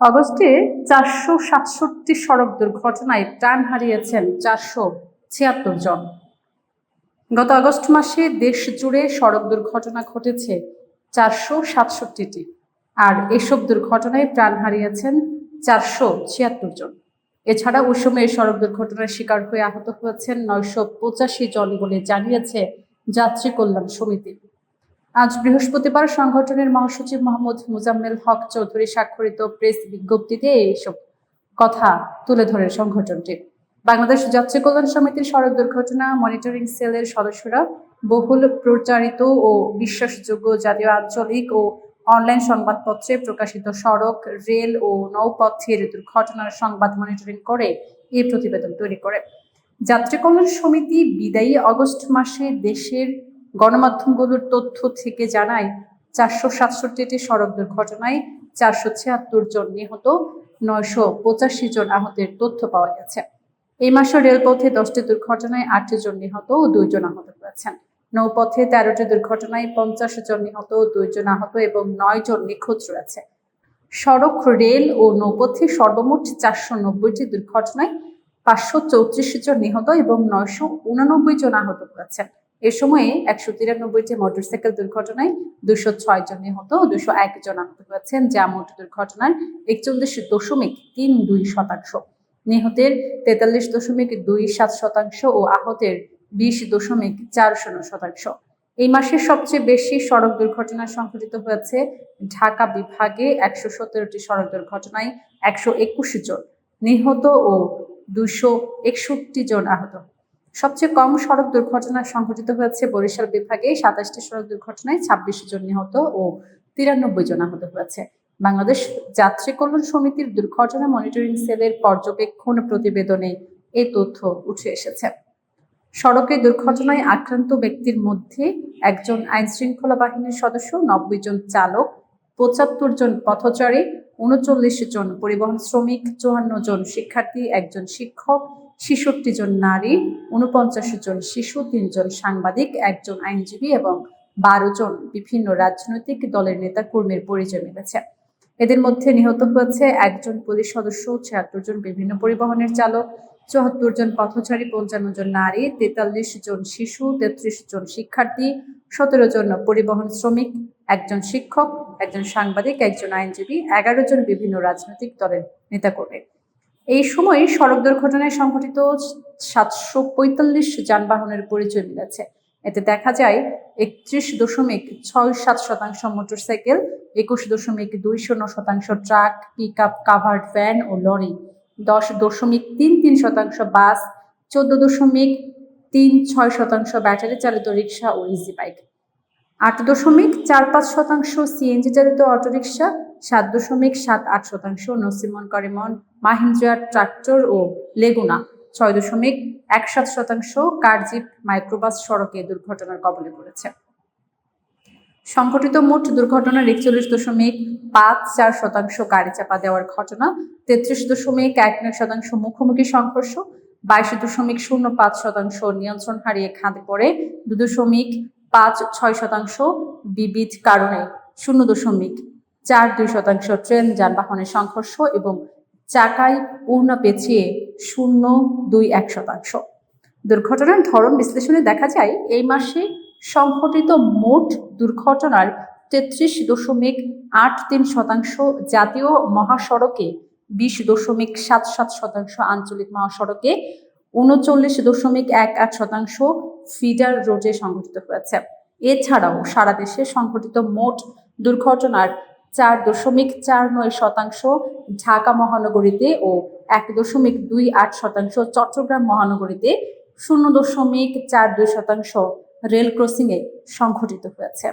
অগস্টে চারশো সাতষট্টি সড়ক দুর্ঘটনায় প্রাণ হারিয়েছেন চারশো ছিয়াত্তর জন। গত আগস্ট মাসে দেশ জুড়ে সড়ক দুর্ঘটনা ঘটেছে চারশো সাতষট্টিটি আর এসব দুর্ঘটনায় প্রাণ হারিয়েছেন চারশো ছিয়াত্তর জন। এছাড়া ওই সময় সড়ক দুর্ঘটনার শিকার হয়ে আহত হয়েছেন নয়শো পঁচাশি জন বলে জানিয়েছে যাত্রী কল্যাণ সমিতি। আজ বৃহস্পতিবার সংগঠনের মহাসচিব মোহাম্মদ মুজাম্মেল হক চৌধুরী স্বাক্ষরিত প্রেস বিজ্ঞপ্তিতে এইসব কথা তুলে ধরে সংগঠনটি। বাংলাদেশ যাত্রী কল্যাণ সমিতির সড়ক দুর্ঘটনা মনিটরিং সেলের সদস্যরা বহুল প্রচারিত ও বিশ্বাসযোগ্য জাতীয় আঞ্চলিক ও অনলাইন সংবাদপত্রে প্রকাশিত সড়ক, রেল ও নৌপথের দুর্ঘটনার সংবাদ মনিটরিং করে এই প্রতিবেদন তৈরি করে। যাত্রী কল্যাণ সমিতি বিদায়ী অগস্ট মাসে দেশের গণমাধ্যমগুলোর তথ্য থেকে জানায় চারশো সাতষট্টিটি সড়ক দুর্ঘটনায় চারশো ছিয়াত্তর জন নিহত, নয়শো পঁচাশি জন আহতের তথ্য পাওয়া গেছে। এই মাসে রেলপথে দশটি দুর্ঘটনায় আটটি জন নিহত ও দুইজন আহত হয়েছেন। নৌপথে তেরোটি দুর্ঘটনায় পঞ্চাশ জন নিহত দুইজন আহত এবং নয় জন নিখোঁজ রয়েছে। সড়ক, রেল ও নৌপথে সর্বমোট চারশো নব্বইটি দুর্ঘটনায় পাঁচশো চৌত্রিশ জন নিহত এবং নয়শো উনানব্বই জন আহত হয়েছেন। এ সময়ে একশো তিরানব্বইটি মোটরসাইকেল দুর্ঘটনায় দুশো ছয় জন নিহত দুশো এক জন আহত হয়েছেন, যা মোট দুর্ঘটনার একচল্লিশ দশমিক তিন দুই শতাংশ। নিহতের তেতাল্লিশ দশমিক দুই সাত শতাংশ ও আহতের বিশ দশমিক চার শূন্য শতাংশ। এই মাসে সবচেয়ে বেশি সড়ক দুর্ঘটনা সংঘটিত হয়েছে ঢাকা বিভাগে একশো সতেরোটি সড়ক দুর্ঘটনায় একশো একুশ জন নিহত ও দুশো একষট্টি জন আহত। সবচেয়ে কম সড়ক দুর্ঘটনা সংঘটিত হয়েছে বরিশাল বিভাগে সাতাশটি সড়ক দুর্ঘটনায় ছাব্বিশ জন নিহত ও তিরানব্বই জন আহত হয়েছে। বাংলাদেশ যাত্রী কল্যাণ সমিতির দুর্ঘটনা মনিটরিং সেলের পর্যবেক্ষণ প্রতিবেদনে এই তথ্য উঠে এসেছে। সড়কে দুর্ঘটনায় আক্রান্ত ব্যক্তির মধ্যে একজন আইন শৃঙ্খলা বাহিনীর সদস্য, নব্বই জন চালক, পঁচাত্তর জন পথচারী, উনচল্লিশ জন পরিবহন শ্রমিক, চুয়ান্ন জন শিক্ষার্থী, একজন শিক্ষক ছেষট্টি জন নারী উনপঞ্চাশ জন শিশু তিনজন সাংবাদিক একজন আইনজীবী এবং বারো জন বিভিন্ন রাজনৈতিক দলের নেতা কর্মীর পরিচয় মিলেছে। এদের মধ্যে নিহত হয়েছে একজন পুলিশ সদস্য, ছিয়াত্তর জন বিভিন্ন পরিবহনের চালক, চুয়াত্তর জন পথচারী, পঞ্চান্ন জন নারী, তেতাল্লিশ জন শিশু, তেত্রিশ জন শিক্ষার্থী, সতেরো জন পরিবহন শ্রমিক, একজন শিক্ষক, একজন সাংবাদিক, একজন আইনজীবী, এগারো জন বিভিন্ন রাজনৈতিক দলের নেতাকর্মী। এই সময় সড়ক দুর্ঘটনায় সংঘটিত সাতশো পঁয়তাল্লিশ যানবাহনের পরিচয় মিলেছে। এতে দেখা যায়, একত্রিশ দশমিক ছয় সাত শতাংশ মোটরসাইকেল, একুশ দশমিক দুই শূন্য শতাংশ truck pick up covered, van ও লরি, দশ দশমিক তিন তিন শতাংশ বাস, চোদ্দ দশমিক তিন ছয় শতাংশ ব্যাটারি চালিত রিক্সা ও ইজি বাইক। আট দশমিক চার পাঁচ শতাংশ সিএনজি চালিত অটোরিকশা, সাত দশমিক সাত আট শতাংশ নসিমন করিমন মাহিন্দ্রা ট্রাক্টর ও লেগুনা, ছয় দশমিক এক সাত শতাংশ কারজিপ মাইক্রোবাস সড়কে দুর্ঘটনার কবলে পড়েছে। সংঘটিত মোট দুর্ঘটনার একচল্লিশ দশমিক পাঁচ চার শতাংশ গাড়ি চাপা দেওয়ার ঘটনা, তেত্রিশ দশমিক এক নয় শতাংশ মুখোমুখি সংঘর্ষ, বাইশ দশমিক শূন্য পাঁচ শতাংশ নিয়ন্ত্রণ হারিয়ে খাদে পড়ে দু দশমিক পাঁচ ছয় শতাংশ বিবিধ কারণে শূন্য দশমিক চার দুই শতাংশ ট্রেন যানবাহনের সংঘর্ষ এবং চাকায় উড়না পেঁচিয়ে শূন্য দুই এক শতাংশ। দুর্ঘটনার ধরন বিশ্লেষণে দেখা যায়, এই মাসে সংঘটিত মোট দুর্ঘটনার তেত্রিশ দশমিক আট তিন শতাংশ জাতীয় মহাসড়কে, বিশ দশমিক সাত সাত শতাংশ আঞ্চলিক মহাসড়কে উনচল্লিশ দশমিক এক আট শতাংশ ফিডার রোডে সংঘটিত হয়েছে। এছাড়াও সারা দেশে সংঘটিত মোট দুর্ঘটনার চার দশমিক চার নয় শতাংশ ঢাকা মহানগরীতে ও এক দশমিক দুই আট শতাংশ চট্টগ্রাম মহানগরীতে শূন্য দশমিক চার দুই শতাংশ রেল ক্রসিংয়ে সংঘটিত হয়েছে।